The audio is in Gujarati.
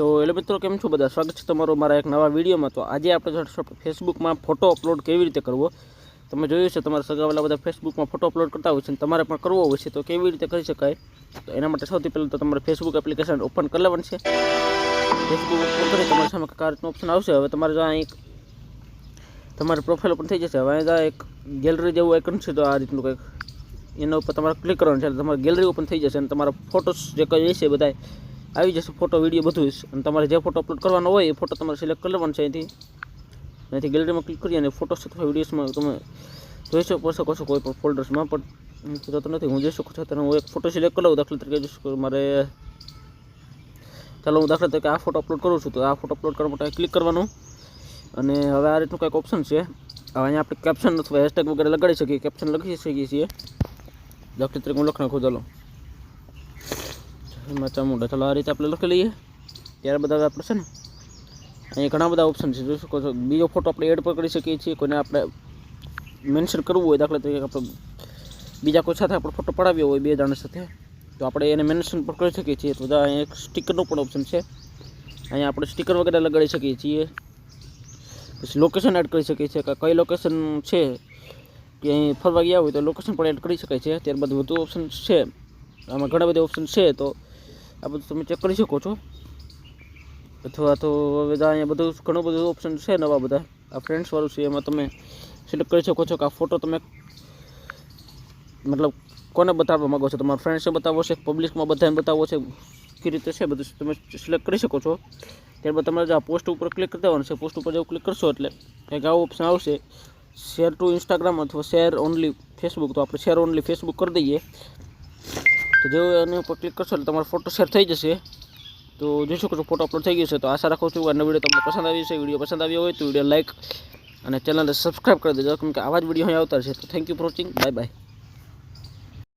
તો એટલે મિત્રો કેમ છો બધા? સ્વાગત છે તમારો મારા એક નવા વિડીયોમાં. તો આજે આપણે ફેસબુકમાં ફોટો અપલોડ કેવી રીતે કરવો? તમે જોયું છે તમારા સગાવાલા બધા ફેસબુકમાં ફોટો અપલોડ કરતા હોય છે તમારે પણ કરવો હોય છે, તો કેવી રીતે કરી શકાય? તો એના માટે સૌથી પહેલાં તો તમારે ફેસબુક એપ્લિકેશન ઓપન કરી લેવાનું છે. ફેસબુક ઓપન કરી તમારી સામે આ ઓપ્શન આવશે. હવે તમારે જ્યાં એક તમારી પ્રોફાઇલ ઓપન થઈ જશે. હવે અહીંયા એક ગેલેરી જેવું આઇકન છે, તો આ રીતનું કંઈક એના ઉપર તમારે ક્લિક કરવાનું છે. એટલે તમારી ગેલેરી ઓપન થઈ જશે અને તમારા ફોટોસ જે કંઈ છે બધા આવી જશે ફોટો વીડિયો બધું જ. અને તમારે જે ફોટો અપલોડ કરવાનો હોય એ ફોટો તમારે સિલેક્ટ કરી લેવાનો છે અહીંથી. અહીંથી ગેલેરીમાં ક્લિક કરી અને ફોટોસ અથવા વિડીયોસમાં તમે જોઈ શકો શકો છો કોઈ પણ ફોલ્ડર્સમાં પણ જોતો નથી. હું જોઈ શકું છું ત્યારે હું એક ફોટો સિલેક્ટ કરી લઉં, દાખલા તરીકે જોઈ મારે ચાલો હું દાખલા તરીકે આ ફોટો અપલોડ કરું છું, તો આ ફોટો અપલોડ કરવા માટે ક્લિક કરવાનું. અને હવે આ રીતનું કંઈક ઓપ્શન છે. હવે અહીંયા આપણે કેપ્શન અથવા હેશટેગ વગેરે લગાડી શકીએ કેપ્શન લખી શકીએ છીએ. દાખલા તરીકે હું લખ નાખું, ચાલો. એમાં મોઢા ચાલો આ રીતે આપણે લખી લઈએ. ત્યારે બધા આપણે છે ને, અહીંયા ઘણા બધા ઓપ્શન છે. જોઈ શકો છો. બીજો ફોટો આપણે એડ પણ કરી શકીએ છીએ. કોઈને આપણે મેન્શન કરવું હોય દાખલા તરીકે આપણે બીજા કોઈ સાથે આપણે ફોટો પડાવ્યો હોય બે જણા સાથે, તો આપણે એને મેન્શન પણ કરી શકીએ છીએ. તો બધા અહીંયા એક સ્ટીકરનું પણ ઓપ્શન છે. અહીંયા આપણે સ્ટીકર વગેરે લગાડી શકીએ છીએ. પછી લોકેશન એડ કરી શકીએ છીએ. કે કઈ લોકેશન છે કે અહીં ફરવા ગયા હોય તો લોકેશન પણ એડ કરી શકાય છે. ત્યારબાદ વધુ ઓપ્શન છે. આમાં ઘણા બધા ઓપ્શન છે. તો આ બધું તમે ચેક કરી શકો છો. અથવા તો હવે તો અહીંયા બધું ઘણું બધું ઓપ્શન છે નવા બધા. આ ફ્રેન્ડ્સવાળું છે, એમાં તમે સિલેક્ટ કરી શકો છો કે આ ફોટો તમે મતલબ કોને બતાવવા માગો છો? તમારા ફ્રેન્ડ્સને બતાવો છે પબ્લિકમાં બધાને બતાવવો છે? કઈ રીતે છે બધું તમે સિલેક્ટ કરી શકો છો. ત્યારબાદ તમારે જો આ પોસ્ટ ઉપર ક્લિક કરી દેવાનું છે પોસ્ટ ઉપર જેવું ક્લિક કરશો એટલે એક આવો ઓપ્શન આવશે. શેર ટુ ઇન્સ્ટાગ્રામ અથવા શેર ઓનલી ફેસબુક તો આપણે શેર ઓનલી ફેસબુક કરી દઈએ. તો જેવું એની ઉપર ક્લિક કરશો એટલે તમારો ફોટો શેર થઈ જશે. તો જોઈ શકો છો ફોટો અપલોડ થઈ ગયો છે. તો આશા રાખું છું અને વીડિયો તમને પસંદ આવ્યો છે વીડિયો પસંદ આવ્યો હોય તો વીડિયો લાઇક અને ચેનલને સબસ્ક્રાઈબ કરી દેજો. કેમ કે આવા જ વીડિયો અહીં આવતા છે તો thank you for watching bye bye